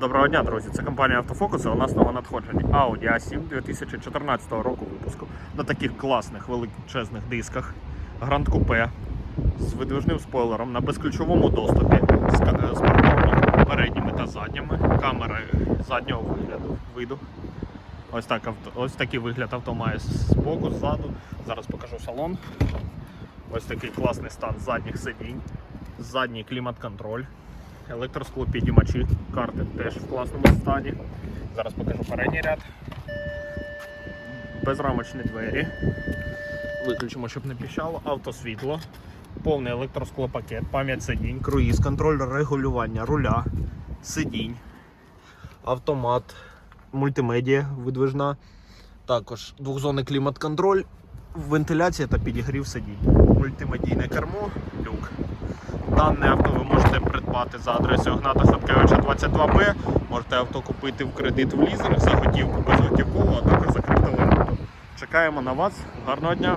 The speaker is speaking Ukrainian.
Доброго дня, друзі! Це компанія Автофокус. і У нас нове надходження Audi A7 2014 року випуску на таких класних величезних дисках Grand Coupe з видвижним спойлером на безключовому доступі з, ка- з передніми та задніми, камери заднього вигляду виду. Ось, так, ось такий вигляд авто має з боку, ззаду. Зараз покажу салон. Ось такий класний стан задніх сидінь, задній клімат-контроль, електросклопідіймачі, карти теж в класному стані. Зараз покажу передній ряд. Безрамочні двері. Виключимо, щоб не піщало. Автосвітло, повний електросклопакет, пам'ять сидінь, круїз, контроль регулювання руля, сидінь, автомат, мультимедіа видвижна. Також двохзонний клімат-контроль, вентиляція та підігрів сидінь. Мультимедійне кермо, люк. Дане авто придбати за адресою Гната Хоткевича 22Б. Можете авто купити в кредит в лізинг за готівку безготівково, а також за криптовалюту. Чекаємо на вас. Гарного дня!